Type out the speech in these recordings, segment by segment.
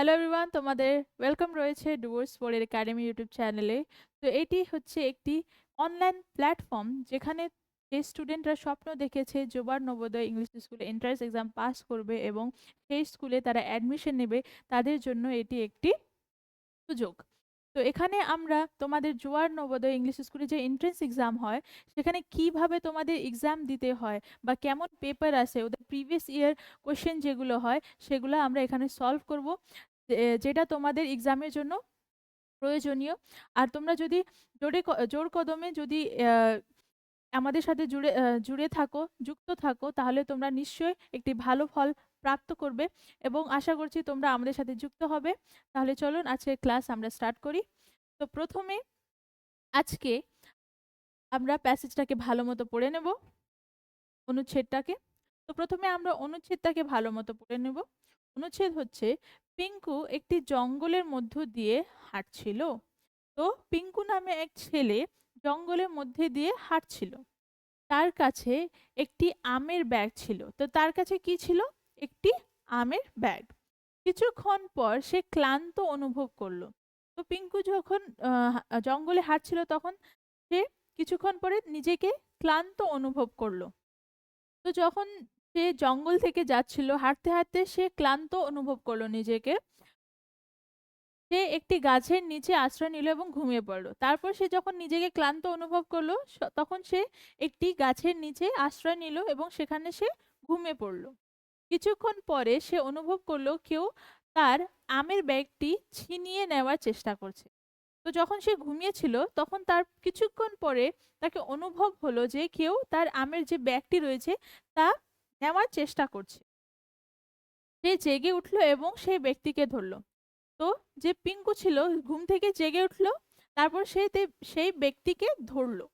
Hello everyone তোমাদের welcome রয়েছে ডুয়ার্স ফোরের একাডেমি ইউটিউব চ্যানেলে তো এটি হচ্ছে একটি অনলাইন প্ল্যাটফর্ম যেখানে যে স্টুডেন্টরা স্বপ্ন দেখেছে জোবার নবোদয় ইংলিশ স্কুলে এন্ট্রান্স এক্সাম পাস করবে এবং সেই স্কুলে তারা অ্যাডমিশন নেবে, তাদের জন্য এটি একটি সুযোগ। তো এখানে আমরা তোমাদের জোয়ার নবোদয় ইংলিশ স্কুলে যে এন্ট্রেন্স এক্সাম হয়, সেখানে কীভাবে তোমাদের এক্সাম দিতে হয় বা কেমন পেপার আসে, ওদের প্রিভিয়াস ইয়ার কোয়েশ্চেন যেগুলো হয়, সেগুলো আমরা এখানে সলভ করব। যেটা তোমাদের এক্সামের জন্য প্রয়োজনীয়। আর তোমরা যদি জোরে জোর কদমে যদি আমাদের সাথে জুড়ে জুড়ে থাকো, যুক্ত থাকো, তাহলে তোমরা নিশ্চয়ই একটি ভালো ফল প্রাপ্ত করবে এবং আশা করছি তোমরা আমাদের সাথে যুক্ত হবে। তাহলে চলুন আজকে ক্লাস আমরা স্টার্ট করি। তো প্রথমে আজকে আমরা প্যাসেজটাকে ভালো মতো পড়ে নেব, অনুচ্ছেদটাকে। তো প্রথমে আমরা অনুচ্ছেদটাকে ভালো মতো পড়ে নেব। অনুচ্ছেদ হচ্ছে, পিঙ্কু একটি জঙ্গলের মধ্য দিয়ে হাঁটছিল। তো পিঙ্কু নামে এক ছেলে জঙ্গলের মধ্যে দিয়ে হাঁটছিল। তার কাছে একটি আমের ব্যাগ ছিল। তো তার কাছে কি ছিল? একটি আমের ব্যাগ। কিছুক্ষণ পর সে ক্লান্ত অনুভব করল। তো পিঙ্কু যখন জঙ্গলে হাঁটছিল তখন সে কিছুক্ষণ পরে নিজেকে ক্লান্ত অনুভব করল। তো যখন সে জঙ্গল থেকে যাচ্ছিল। হাঁটতে হাঁটতে সে ক্লান্ত অনুভব করল নিজেকে। সে একটি গাছের নিচে আশ্রয় নিল এবং ঘুমিয়ে পড়ল। তারপর সে যখন নিজেকে ক্লান্ত অনুভব করল তখন সে একটি গাছের নিচে আশ্রয় নিল এবং সেখানে সে ঘুমিয়ে পড়ল। কিছুক্ষণ পরে সে অনুভব করল কেউ তার আমের ব্যাগটি ছিনিয়ে নেওয়ার চেষ্টা করছে। তো যখন সে ঘুমিয়েছিল, তখন তার কিছুক্ষণ পরে তাকে অনুভব হলো যে কেউ তার আমের যে ব্যাগটি রয়েছে, তা নেওয়ার চেষ্টা করছে। সে জেগে উঠল এবং সেই ব্যক্তিকে ধরলো। তো যে পিঙ্কু ছিল, ঘুম থেকে জেগে উঠল, তারপর সে সেই ব্যক্তিকে ধরলো।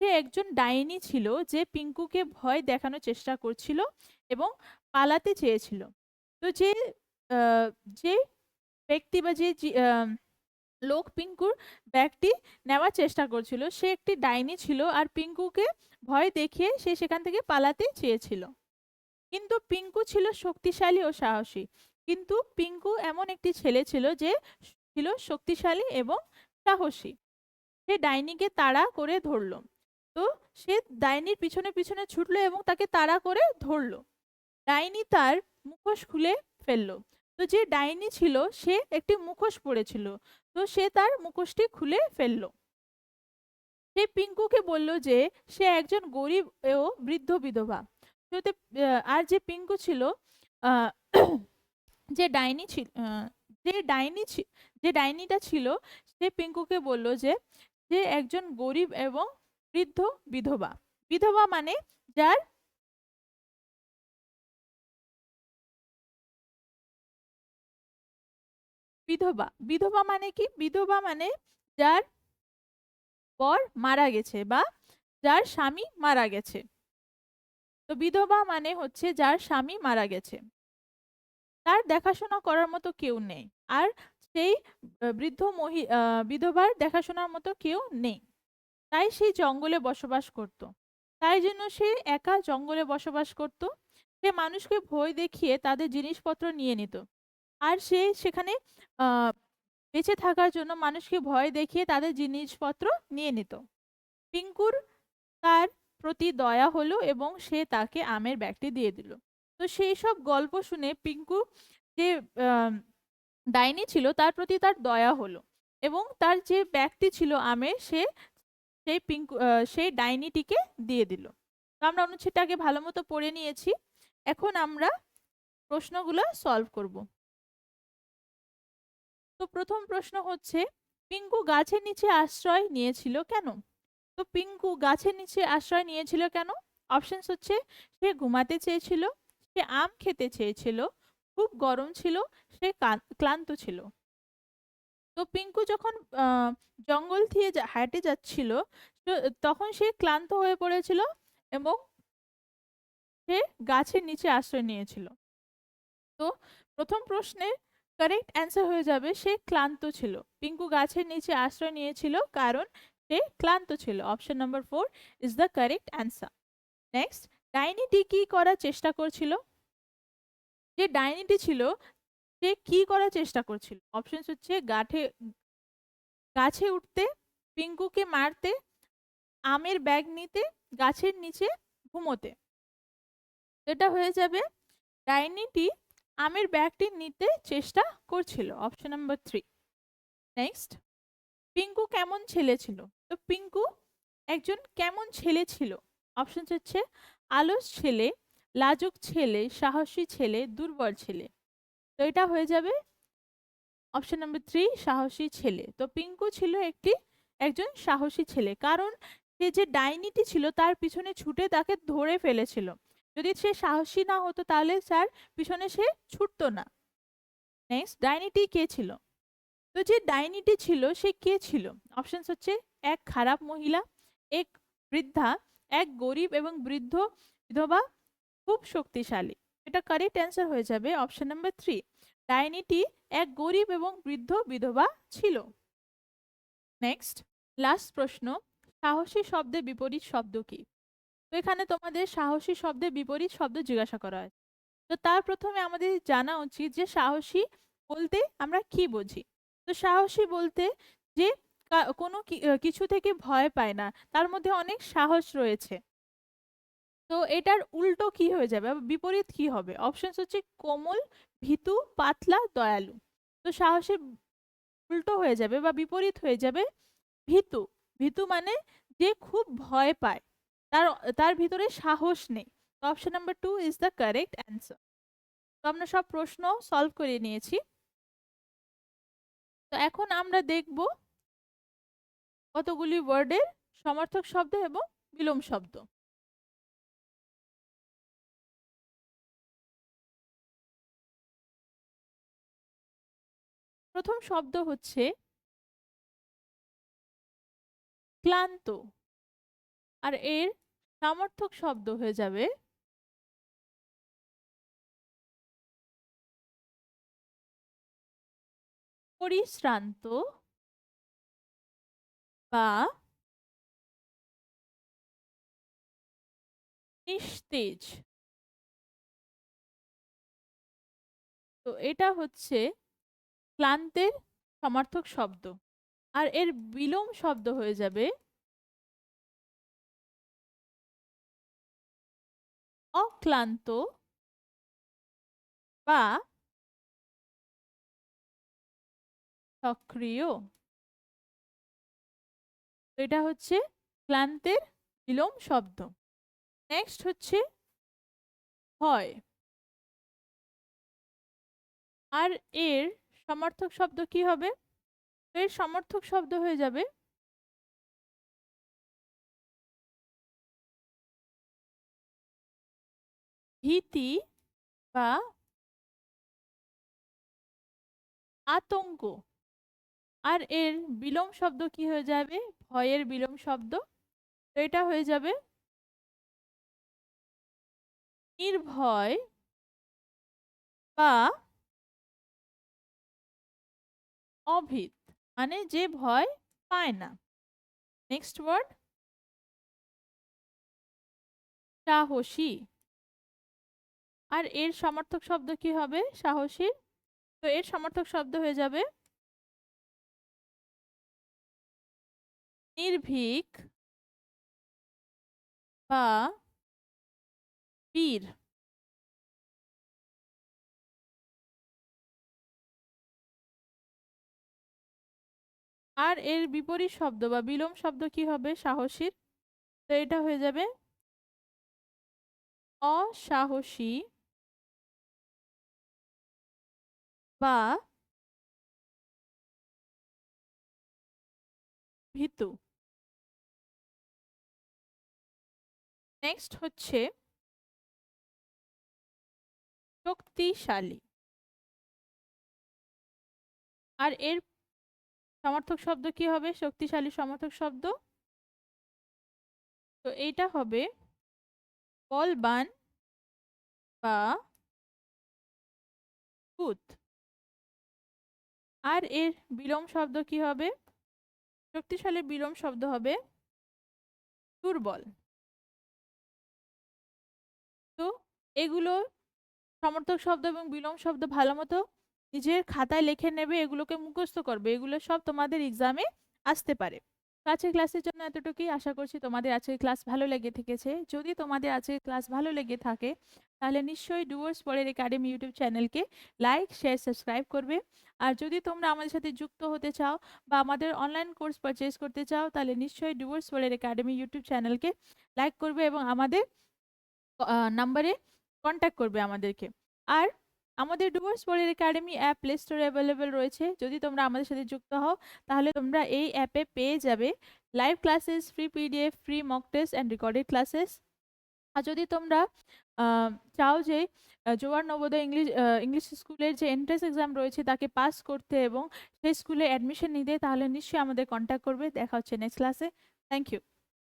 সে একজন ডাইনি ছিল যে পিঙ্কুকে ভয় দেখানোর চেষ্টা করছিল এবং পালাতে চেয়েছিল। তো যে যে ব্যক্তি বা যে লোক পিঙ্কুর ব্যাগটি নেওয়ার চেষ্টা করছিল, সে একটি ডাইনি ছিল আর পিঙ্কুকে ভয় দেখিয়ে সে সেখান থেকে পালাতে চেয়েছিল। কিন্তু পিঙ্কু ছিল শক্তিশালী ও সাহসী। কিন্তু পিঙ্কু এমন একটি ছেলে ছিল যে ছিল শক্তিশালী এবং সাহসী। সে ডাইনিকে তাড়া করে ধরলো। তো সে ডাইনির পিছনে পিছনে ছুটলো এবং তাকে তাড়া করে ধরলো। ডাইনি তার মুখোশ খুলে ফেলল। তো যে ডাইনি ছিল, সে একটি মুখোশ পড়েছিল তো সে তার মুখোশটি খুলে ফেলল। সে পিঙ্কুকে বলল যে, সে একজন গরিব ও বৃদ্ধ বিধবা। তো তে- আহ, আর যে পিঙ্কু ছিল যে ডাইনি ছিল যে ডাইনি যে ডাইনিটা ছিল সে পিঙ্কুকে বলল যে যে একজন গরিব এবং বৃদ্ধ বিধবা। বিধবা মানে যার বিধবা। বিধবা মানে কি? বিধবা মানে যার বর মারা গেছে বা যার স্বামী মারা গেছে। তো বিধবা মানে হচ্ছে যার স্বামী মারা গেছে। তার দেখাশোনা করার মতো কেউ নেই। আর সেই বৃদ্ধ মহি বিধবার দেখাশোনার মতো কেউ নেই। তাই সেই জঙ্গলে বসবাস করত। তাই জন্য সে একা জঙ্গলে বসবাস করত। সে মানুষকে ভয় দেখিয়ে তাদের জিনিসপত্র নিয়ে নিত। আর সে সেখানে বেঁচে থাকার জন্য মানুষকে ভয় দেখিয়ে তাদের জিনিসপত্র নিয়ে নিত। পিঙ্কুর তার প্রতি দয়া হলো এবং সে তাকে আমের ব্যাগটি দিয়ে দিল। তো সেই সব গল্প শুনে পিঙ্কু যে ডাইনি ছিল তার প্রতি তার দয়া হলো এবং তার যে ব্যাগটি ছিল আমের সে, সেই পিঙ্কু সেই ডাইনিটিকে দিয়ে দিল। তো আমরা অনুচ্ছেদটাকে ভালো মতো পড়ে নিয়েছি। এখন আমরা প্রশ্নগুলো সলভ করব। তো প্রথম প্রশ্ন হচ্ছে, পিঙ্কু গাছের নিচে আশ্রয় নিয়েছিল কেন? তো পিঙ্কু গাছের নিচে আশ্রয় নিয়েছিল কেন? অপশনস হচ্ছে, সে ঘুমাতে চেয়েছিল, সে আম খেতে চেয়েছিল, খুব গরম ছিল, সে ক্লান্ত ছিল। তো পিঙ্কু যখন জঙ্গল দিয়ে হাঁটে যাচ্ছিল তখন সে ক্লান্ত হয়ে পড়েছিল এবং সে গাছের নিচে আশ্রয় নিয়েছিল। তো প্রথম প্রশ্নের কারেক্ট অ্যান্সার হয়ে যাবে, সে ক্লান্ত ছিল। পিঙ্কু গাছের নিচে আশ্রয় নিয়েছিল কারণ সে ক্লান্ত ছিল। Option number four is the correct answer next ডাইনিটি কি করার চেষ্টা করছিল? যে ডাইনিটি ছিল, সে কি করার চেষ্টা করছিল? অপশনস হচ্ছে গাঠে, গাছে উঠতে, পিঙ্কুকে মারতে, আমের ব্যাগ নিতে, গাছের নিচে ঘুমোতে। এটা হয়ে যাবে ডাইনিটি আমের ব্যাগটি নিতে চেষ্টা করছিল। Option number three next Pinku কেমন ছেলে ছিল? তো পিঙ্কু একজন কেমন ছেলে ছিল? অপশন হচ্ছে আলস ছেলে, লাজুক ছেলে, সাহসী ছেলে, দুর্বল ছেলে। তো এটা হয়ে যাবে অপশন নাম্বার থ্রি সাহসী ছেলে। তো পিঙ্কু ছিল একটি, একজন সাহসী ছেলে। কারণ সে যে ডাইনিটি ছিল তার পিছনে ছুটে তাকে ধরে ফেলেছিল। যদি সে সাহসী না হতো তাহলে তার পিছনে সে ছুটতো না। নেক্সট ডাইনিটি কে ছিল? তো যে ডাইনিটি ছিল সে কে ছিল? অপশনস হচ্ছে এক খারাপ মহিলা, এক বৃদ্ধা, এক গরিব এবং বৃদ্ধ বিধবা, খুব শক্তিশালী। এটা কারেক্ট অ্যান্সার হয়ে যাবে অপশন নাম্বার থ্রি ডাইনিটি এক গরিব এবং বৃদ্ধ বিধবা ছিল। নেক্সট লাস্ট প্রশ্ন, সাহসী শব্দের বিপরীত শব্দ কি? তো এখানে তোমাদের সাহসী শব্দের বিপরীত শব্দ জিজ্ঞাসা করা হয় তো তার প্রথমে আমাদের জানা উচিত যে সাহসী বলতে আমরা কি বুঝি? তো সাহসী বলতে যে কোনো কিছু থেকে ভয় পায় না। তার মধ্যে অনেক সাহস রয়েছে। তো এটার উল্টো কি হয়ে যাবে? বিপরীত কি হবে? অপশনস হচ্ছে কোমল, ভীতু, পাতলা, দয়ালু। তো সাহসের উল্টো হয়ে যাবে বা বিপরীত হয়ে যাবে ভীতু। ভীতু মানে যে খুব ভয় পায়। তার তার ভিতরে সাহস নেই। তো option number two is the correct answer তো আমরা সব প্রশ্ন সলভ করে নিয়েছি। তো এখন আমরা দেখব কতগুলি ওয়ার্ডের সমার্থক শব্দ এবং বিলোম শব্দ? প্রথম শব্দ হচ্ছে ক্লান্ত। আর এর সমার্থক শব্দ হয়ে যাবে পরিশ্রান্ত। বা নিস্তেজ। তো এটা হচ্ছে ক্লান্তের সমার্থক শব্দ। আর এর বিলোম শব্দ হয়ে যাবে অক্লান্ত বা সক্রিয়। এটা হচ্ছে ক্লান্তের বিলোম শব্দ। নেক্সট হচ্ছে হয়। আর এর সমার্থক শব্দ কি হবে? এর সমার্থক শব্দ হয়ে যাবে ভীতি বা আতঙ্ক। আর এর বিলোম শব্দ কি হয়ে যাবে? ভয়ের বিলোম শব্দ। তো এটা হয়ে যাবে নির্ভয় বা অভিত মানে যে ভয় পায় না। নেক্সট ওয়ার্ড সাহসী। আর এর সমর্থক শব্দ কি হবে? সাহসী। তো এর সমর্থক শব্দ হয়ে যাবে নির্ভীক বা বীর। আর এর বিপরীত শব্দ বা বিলোম শব্দ কি হবে? সাহসীর। তো এটা হয়ে যাবে অসাহসী বা ভীতু। নেক্সট হচ্ছে শক্তিশালী। আর এর সমার্থক শব্দ কি হবে? শক্তিশালী সমার্থক শব্দ? তো এইটা হবে বলবান বা ভূত। আর এর বিলোম শব্দ কি হবে? শক্তিশালী বিলোম শব্দ হবে দুর্বল। এগুলো সমর্থক শব্দ এবং বিলোম শব্দ ভালো মতো নিজের খাতায় লিখে নেবে, এগুলোকে মুখস্থ করবে। এগুলো সব তোমাদের এক্সামে আসতে পারে। আজকের ক্লাসের জন্য এতটুকুই। আশা করছি তোমাদের আজকের ক্লাস ভালো লেগে থেকেছে। যদি তোমাদের আজকের ক্লাস ভালো লেগে থাকে, তাহলে নিশ্চয়ই ডুয়ার্স পড়ের একাডেমি ইউটিউব চ্যানেলকে লাইক শেয়ার সাবস্ক্রাইব করবে। আর যদি তোমরা আমাদের সাথে যুক্ত হতে চাও বা আমাদের অনলাইন কোর্স পারচেস করতে চাও, তাহলে নিশ্চয়ই ডুয়ার্স পড়ের একাডেমি ইউটিউব চ্যানেলকে লাইক করবে এবং আমাদের নাম্বারে কন্ট্যাক্ট করবে আমাদেরকে। আর আমাদের ডুয়ার্স পড়ের একাডেমি অ্যাপ প্লে স্টোরে অ্যাভেলেবেল রয়েছে। যদি তোমরা আমাদের সাথে যুক্ত হও, তাহলে তোমরা এই অ্যাপে পেয়ে যাবে live classes free PDF free mock test and recorded classes আর যদি তোমরা চাও যে জোয়ার নবোদয় ইংলিশ ইংলিশ স্কুলের যে এন্ট্রেন্স এক্সাম রয়েছে তাকে পাস করতে এবং সেই স্কুলে অ্যাডমিশন নিতে, তাহলে নিশ্চয়ই আমাদের কন্ট্যাক্ট করবে। দেখা হচ্ছে নেক্সট ক্লাসে থ্যাংক ইউ